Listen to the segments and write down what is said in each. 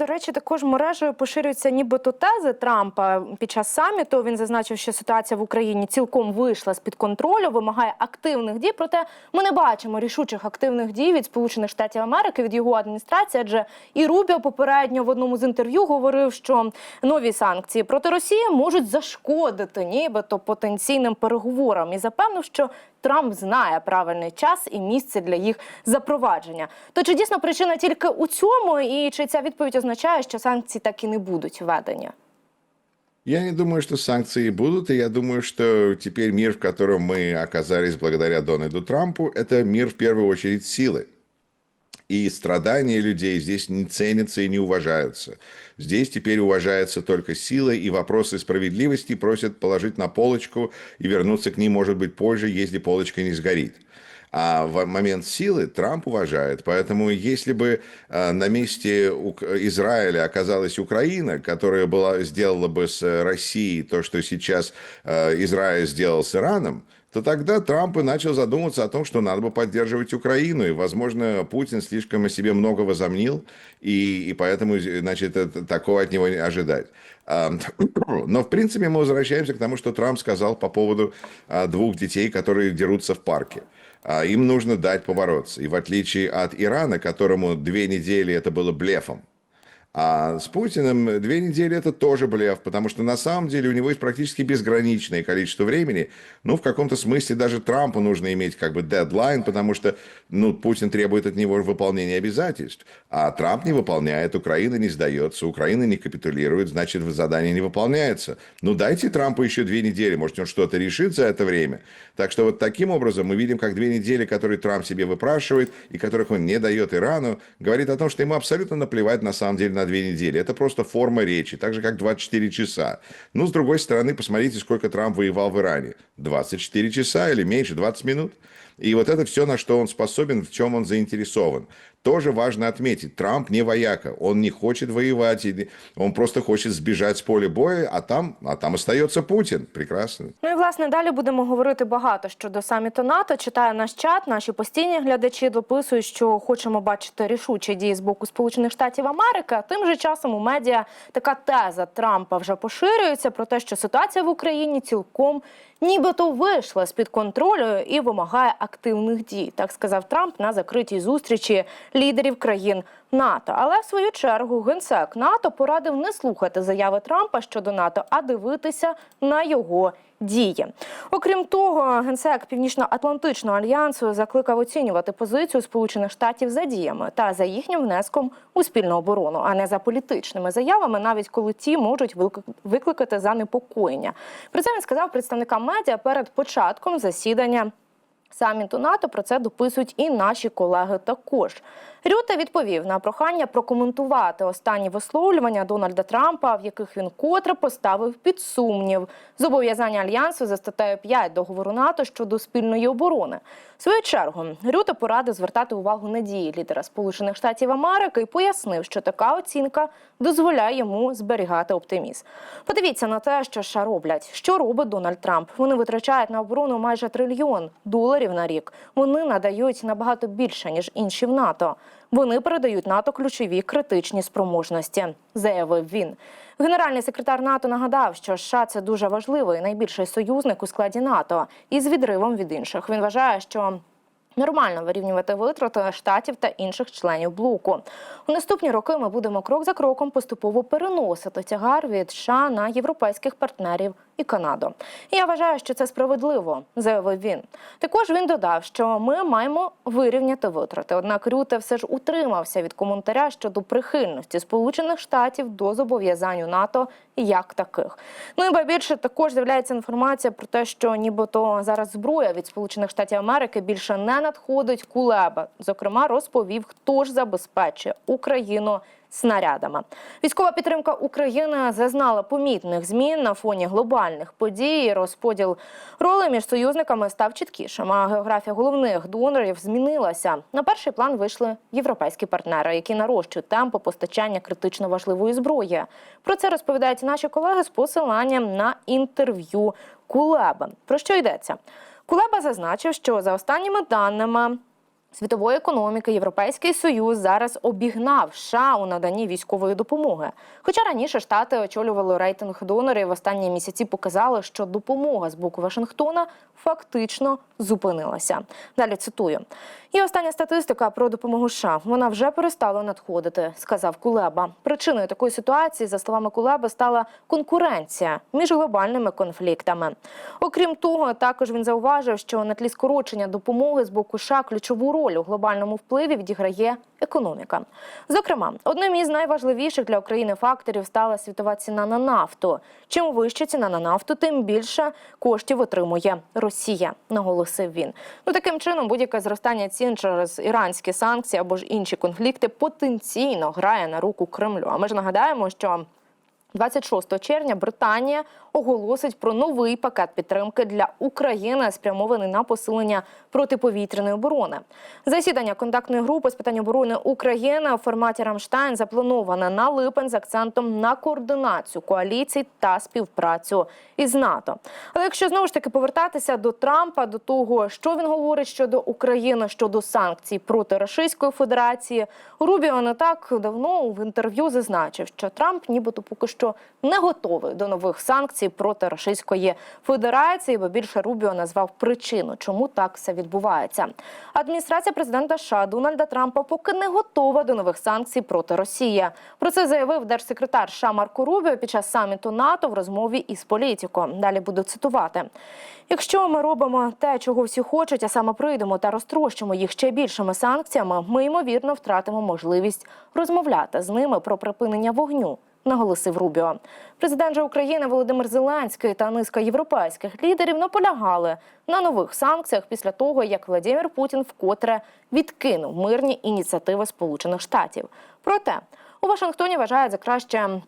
До речі, також мережею поширюються нібито тези Трампа під час саміту. Він зазначив, що ситуація в Україні цілком вийшла з під контролю, вимагає активних дій. Проте ми не бачимо рішучих активних дій від Сполучених Штатів Америки від його адміністрації. Адже і Рубіо попередньо в одному з інтерв'ю говорив, що нові санкції проти Росії можуть зашкодити, нібито потенційним переговорам, і запевнив, що Трамп знає правильний час і місце для їх запровадження. То чи дійсно причина тільки у цьому, і чи ця відповідь означає, що санкції так і не будуть введені? Я не думаю, что санкции будут, и я думаю, что теперь мир, в котором мы оказались благодаря Дональду Трампу, это мир в первую очередь силы. И страдания людей здесь не ценятся и не уважаются. Здесь теперь уважается только сила, и вопросы справедливости просят положить на полочку и вернуться к ним, может быть, позже, если полочка не сгорит. А в момент силы Трамп уважает. Поэтому если бы э, на месте Израиля оказалась Украина, которая была, сделала бы с Россией то, что сейчас э, Израиль сделал с Ираном, то тогда Трамп и начал задумываться о том, что надо бы поддерживать Украину. И, возможно, Путин слишком о себе много возомнил, и, и поэтому, значит, это- такого от него не ожидать. Но, в принципе, мы возвращаемся к тому, что Трамп сказал по поводу а, двух детей, которые дерутся в парке. А, Им нужно дать побороться. И в отличие от Ирана, которому две недели это было блефом, а с Путиным две недели это тоже блеф, потому что на самом деле у него есть практически безграничное количество времени. Ну, в каком-то смысле даже Трампу нужно иметь как бы дедлайн, потому что ну, Путин требует от него выполнения обязательств. А Трамп не выполняет, Украина не сдается, Украина не капитулирует, значит, задание не выполняется. Ну, дайте Трампу еще две недели, может, он что-то решит за это время. Так что вот таким образом мы видим, как две недели, которые Трамп себе выпрашивает и которых он не дает Ирану, говорит о том, что ему абсолютно наплевать на самом деле на две недели. Это просто форма речи, так же как 24 часа. Ну, с другой стороны, посмотрите, сколько Трамп воевал в Иране. 24 часа или меньше, 20 минут. И вот это все, на что он способен, в чем он заинтересован. Тоже важно отметить, Трамп не вояка, он не хочет воевать, он просто хочет сбежать с поля боя, а там, а там остается Путин. Прекрасно. Ну і власне далі будемо говорити багато щодо саміту НАТО. Читає наш чат. Наші постійні глядачі дописують, що хочемо бачити рішучі дії з боку Сполучених Штатів Америки. Тим же часом у медіа така теза Трампа вже поширюється про те, що ситуація в Україні цілком нібито вийшла з під контролю і вимагає активних дій. Так сказав Трамп на закритій зустрічі лідерів країн НАТО. Але в свою чергу генсек НАТО порадив не слухати заяви Трампа щодо НАТО, а дивитися на його дії. Окрім того, генсек Північно-Атлантичного альянсу закликав оцінювати позицію Сполучених Штатів за діями та за їхнім внеском у спільну оборону, а не за політичними заявами, навіть коли ті можуть викли- викликати занепокоєння. Про це він сказав представникам медіа перед початком засідання саміту НАТО. Про це дописують і наші колеги також. Рюте відповів на прохання прокоментувати останні висловлювання Дональда Трампа, в яких він котре поставив під сумнів зобов'язання альянсу за статтею 5 договору НАТО щодо спільної оборони. В свою чергу Рюте порадив звертати увагу на дії лідера Сполучених Штатів Америки і пояснив, що така оцінка дозволяє йому зберігати оптимізм. Подивіться на те, що США роблять. Що робить Дональд Трамп? Вони витрачають на оборону майже трильйон доларів на рік. Вони надають набагато більше ніж інші в НАТО. Вони передають НАТО ключові критичні спроможності, заявив він. Генеральний секретар НАТО нагадав, що США це дуже важливий найбільший союзник у складі НАТО із відривом від інших. Він вважає, що Нормально вирівнювати витрати штатів та інших членів блоку. У наступні роки ми будемо крок за кроком поступово переносити тягар від США на європейських партнерів і Канаду. І я вважаю, що це справедливо, заявив він. Також він додав, що ми маємо вирівняти витрати. Однак Рюте все ж утримався від коментаря щодо прихильності Сполучених Штатів до зобов'язань НАТО як таких. Ну і ба більше також з'являється інформація про те, що нібито зараз зброя від Сполучених Штатів Америки більше не надходить. Кулеба зокрема розповів, хто ж забезпечує Україну. Снарядами військова підтримка України зазнала помітних змін на фоні глобальних подій. Розподіл ролей між союзниками став чіткішим. А географія головних донорів змінилася. На перший план вийшли європейські партнери, які нарощують темпи постачання критично важливої зброї. Про це розповідають наші колеги з посиланням на інтерв'ю Кулеба. Про що йдеться? Кулеба зазначив, що за останніми даними світової економіки Європейський Союз зараз обігнав США у наданні військової допомоги. Хоча раніше штати очолювали рейтинг донорів, в останні місяці показали, що допомога з боку Вашингтона фактично зупинилася. Далі цитую: є остання статистика про допомогу США. Вона вже перестала надходити, сказав Кулеба. Причиною такої ситуації, за словами Кулеби, стала конкуренція між глобальними конфліктами. Окрім того, також він зауважив, що на тлі скорочення допомоги з боку США ключову роль у глобальному впливі відіграє економіка. Зокрема, одним із найважливіших для України факторів стала світова ціна на нафту. Чим вища ціна на нафту, тим більше коштів отримує Росія, наголосив він. Ну таким чином, будь-яке зростання цін через іранські санкції або ж інші конфлікти потенційно грає на руку Кремлю. А ми ж нагадаємо, що 26 червня Британія оголосить про новий пакет підтримки для України, спрямований на посилення протиповітряної оборони. Засідання контактної групи з питань оборони України у форматі Рамштайн заплановане на липень з акцентом на координацію коаліцій та співпрацю із НАТО. Але якщо знову ж таки повертатися до Трампа, до того, що він говорить щодо України щодо санкцій проти Російської Федерації, Рубіо не так давно в інтерв'ю зазначив, що Трамп нібито поки що не готовий до нових санкцій проти Російської Федерації, бо більше Рубіо назвав причину, чому так все відбувається. Адміністрація президента США Дональда Трампа поки не готова до нових санкцій проти Росії. Про це заявив держсекретар США Марко Рубіо під час саміту НАТО в розмові із політико. Далі буду цитувати. Якщо ми робимо те, чого всі хочуть, а саме прийдемо та розтрощимо їх ще більшими санкціями, ми ймовірно втратимо можливість розмовляти з ними про припинення вогню. Наголосив Рубіо. Президент же України Володимир Зеленський та низка європейських лідерів наполягали на нових санкціях після того, як Владимир Путін вкотре відкинув мирні ініціативи Сполучених Штатів. Проте у Вашингтоні вважають за краще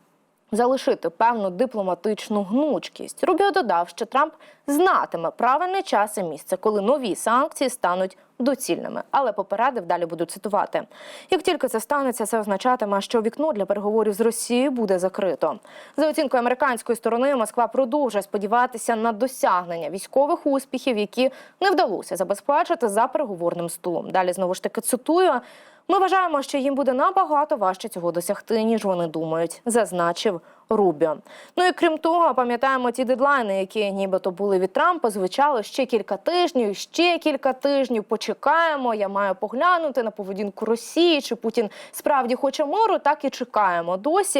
залишити певну дипломатичну гнучкість. Рубіо додав, що Трамп знатиме правильний час і місце, коли нові санкції стануть доцільними. Але попередив далі буду цитувати: як тільки це станеться, це означатиме, що вікно для переговорів з Росією буде закрито. За оцінкою американської сторони, Москва продовжує сподіватися на досягнення військових успіхів, які не вдалося забезпечити за переговорним столом. Далі знову ж таки цитую. Ми вважаємо, що їм буде набагато важче цього досягти, ніж вони думають, зазначив Рубіо. Ну і крім того, пам'ятаємо ті дедлайни, які нібито були від Трампа, звучали ще кілька тижнів, ще кілька тижнів. Почекаємо. Я маю поглянути на поведінку Росії. Чи Путін справді хоче миру? Так і чекаємо. Досі